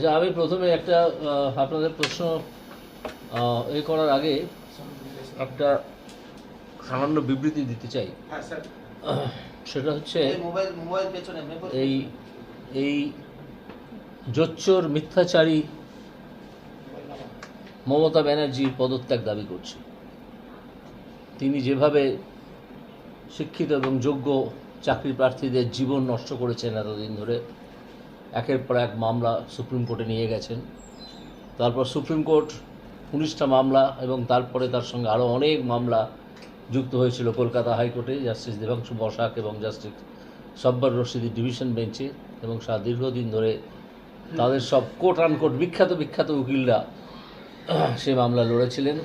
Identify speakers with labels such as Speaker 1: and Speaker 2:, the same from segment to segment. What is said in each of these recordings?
Speaker 1: যে আমি প্রথমে একটা আপনাদের প্রশ্ন এ করার আগে একটা সামান্য বিবৃতি দিতে চাই।
Speaker 2: হ্যাঁ
Speaker 1: সেটা হচ্ছে এই এই জোচ্চোর মিথ্যাচারী মমতা ব্যানার্জির পদত্যাগ দাবি করছে। তিনি যেভাবে শিক্ষিত এবং যোগ্য চাকরি প্রার্থীদের জীবন নষ্ট করেছেন এতদিন ধরে একের পর এক মামলা সুপ্রিম কোর্টে নিয়ে গেছেন। তারপর সুপ্রিম কোর্ট উনিশটা মামলা এবং তারপরে তার সঙ্গে আরও অনেক মামলা যুক্ত হয়েছিল কলকাতা হাইকোর্টে, জাস্টিস দেবাংশু বসাক এবং জাস্টিস সব্বর রশিদি ডিভিশন বেঞ্চে এবং সারা দীর্ঘদিন ধরে তাদের সব কোট আনকোট বিখ্যাত বিখ্যাত উকিলরা সে মামলা লড়েছিলেন।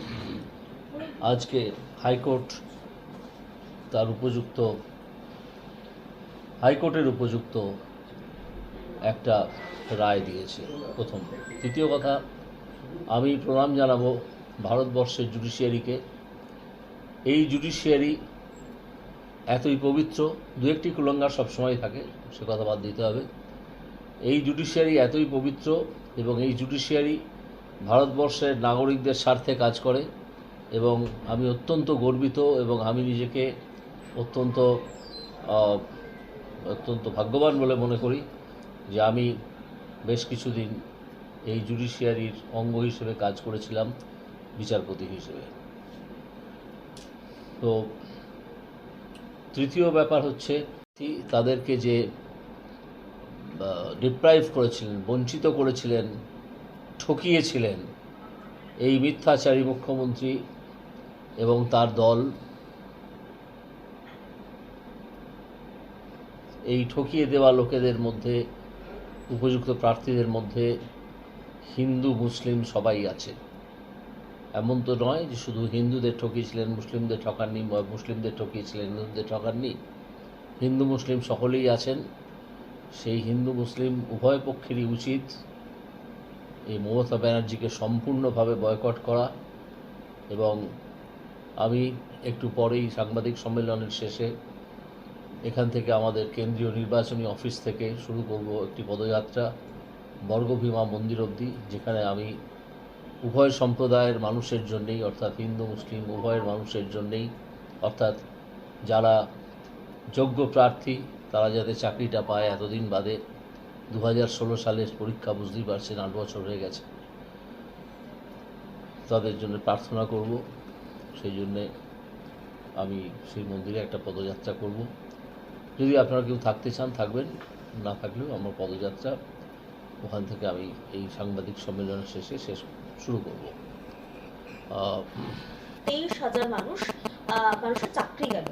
Speaker 1: আজকে হাইকোর্ট তার উপযুক্ত, হাইকোর্টের উপযুক্ত একটা রায় দিয়েছে প্রথম। দ্বিতীয় কথা, আমি প্রণাম জানাব ভারতবর্ষের জুডিশিয়ারিকে। এই জুডিশিয়ারি এতই পবিত্র, দু একটি কুলঙ্গার সবসময় থাকে, সে কথা বাদ দিতে হবে। এই জুডিশিয়ারি এতই পবিত্র এবং এই জুডিশিয়ারি ভারতবর্ষের নাগরিকদের স্বার্থে কাজ করে এবং আমি অত্যন্ত গর্বিত এবং আমি নিজেকে অত্যন্ত অত্যন্ত ভাগ্যবান বলে মনে করি। যে আমি বেশ কিছুদিন এই জুডিশিয়ারির অঙ্গ হিসেবে কাজ করেছিলাম, বিচারপতি হিসেবে। তো তৃতীয় ব্যাপার হচ্ছে, তাদেরকে যে ডিপ্রাইভ করেছিলেন, বঞ্চিত করেছিলেন, ঠকিয়েছিলেন, এই মিথ্যাচারী মুখ্যমন্ত্রী এবং তার দল, এই ঠকিয়ে দেওয়া লোকেদের মধ্যে উপযুক্ত প্রার্থীদের মধ্যে হিন্দু, মুসলিম সবাই আছে। এমন তো নয় যে শুধু হিন্দুদের ঠকিয়েছিলেন, মুসলিমদের ঠকাননি মুসলিমদের ঠকিয়েছিলেন, হিন্দুদের ঠকাননি। হিন্দু, মুসলিম সকলেই আছেন। সেই হিন্দু, মুসলিম উভয় পক্ষেরই উচিত এই মমতা ব্যানার্জিকে সম্পূর্ণভাবে বয়কট করা। এবং আমি একটু পরেই সাংবাদিক সম্মেলনের শেষে এখান থেকে আমাদের কেন্দ্রীয় নির্বাচনী অফিস থেকে শুরু করব একটি পদযাত্রা, বর্গভীমা মন্দির অবধি, যেখানে আমি উভয় সম্প্রদায়ের মানুষের জন্যেই, অর্থাৎ হিন্দু, মুসলিম, উভয়ের মানুষের জন্যেই, অর্থাৎ যারা যোগ্য প্রার্থী, তারা যাতে চাকরিটা পায় এতদিন বাদে দু হাজার ষোলো সালের পরীক্ষা বুঝতেই পারছেন আট বছর হয়ে গেছে। তাদের জন্য প্রার্থনা করব। সেই জন্যে আমি সেই মন্দিরে একটা পদযাত্রা করব। যদি আপনারা কেউ থাকতে চান থাকবেন। না থাকলেও আমার পদযাত্রা ওখান থেকে আমি এই সাংবাদিক সম্মেলনের শেষে শেষ শুরু করব।
Speaker 3: তেইশ হাজার মানুষ মানুষের চাকরি গেল।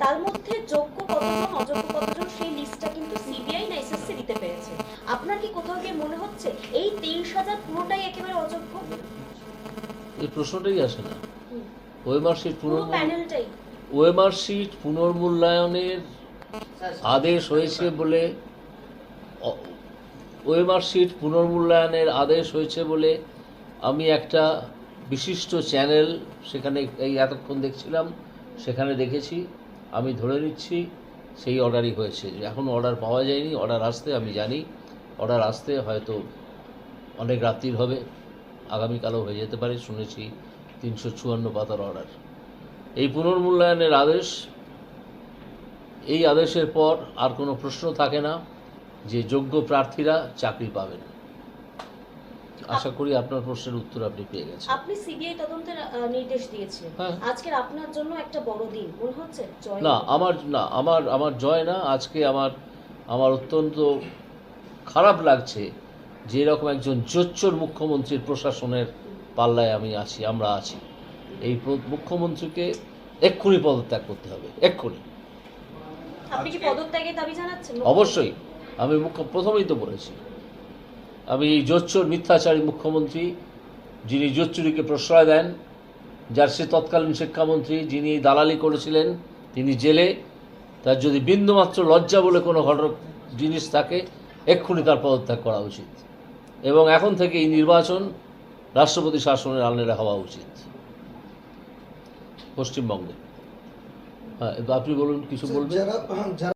Speaker 3: তার মধ্যে যোগ্য কতজন অযোগ্য কতজন সেই লিস্টটা কিন্তু সিবিআই না এসএসসি দিতে পেরেছে। আপনার কি কোথাও গিয়ে মনে হচ্ছে এই তেইশ হাজার পুরোটাই একেবারে অযোগ্য?
Speaker 1: এই প্রশ্নটাই আসে না। ওয়েমার শিট
Speaker 3: পুরো
Speaker 1: পুনর্মূল
Speaker 3: প্যানেলটাই
Speaker 1: ওয়েমার শিট পুনর্মূল্যায়নের আদেশ হয়েছে বলে, অ- ওয়েমার শিট পুনর্মূল্যায়নের আদেশ হয়েছে বলে আমি একটা বিশিষ্ট চ্যানেল সেখানে এই এতক্ষণ দেখছিলাম, সেখানে দেখেছি, আমি ধরে নিচ্ছি, সেই অর্ডারই হয়েছে। এখন অর্ডার পাওয়া যায়নি, অর্ডার আসতে আমি জানি, অর্ডার আসতে হয়তো অনেক রাত্রির হবে, আগামীকালও হয়ে যেতে পারে, শুনেছি তিনশো চুয়ান্ন পাতার অর্ডার। এই পুনর্মূল্যায়নের আদেশ এই আদেশের পর আর কোনো প্রশ্ন থাকে না যে যোগ্য প্রার্থীরা চাকরি পাবেন। আশা করি আপনার প্রশ্নের উত্তর আপনি পেয়ে গেছেন।
Speaker 3: আপনি সিবিআই তদন্তের নির্দেশ দিয়েছিলেন
Speaker 1: হ্যাঁ।
Speaker 3: আজকের আপনার জন্য একটা বড় দিন। মনে হচ্ছে জয়
Speaker 1: না আমার না আমার আমার জয় না। আজকে আমার আমার অত্যন্ত খারাপ লাগছে যে এরকম একজন জোচ্চোর মুখ্যমন্ত্রীর প্রশাসনের পাল্লায় আমি আছি আমরা আছি। এই মুখ্যমন্ত্রীকে এক্ষুনি পদত্যাগ করতে হবে এক্ষুনি।
Speaker 3: আপনি কি পদত্যাগের দাবি জানাচ্ছেন?
Speaker 1: অবশ্যই। আমি মুখ্য প্রথমেই তো বলেছি। আমি এই জোচ্চোর মিথ্যাচারী মুখ্যমন্ত্রী যিনি জোচ্চুরিকে প্রশ্রয় দেন যার সে তৎকালীন শিক্ষামন্ত্রী যিনি দালালি করেছিলেন তিনি জেলে তার যদি বিন্দুমাত্র লজ্জা বলে কোনো ঘটনা জিনিস থাকে এক্ষুনি তার পদত্যাগ করা উচিত। এবং এখন থেকে এই নির্বাচন রাষ্ট্রপতি শাসনের আলনেরা হওয়া উচিত। পশ্চিমবঙ্গে। আপনি বলুন কিছু বলবেন?
Speaker 4: যারা যারা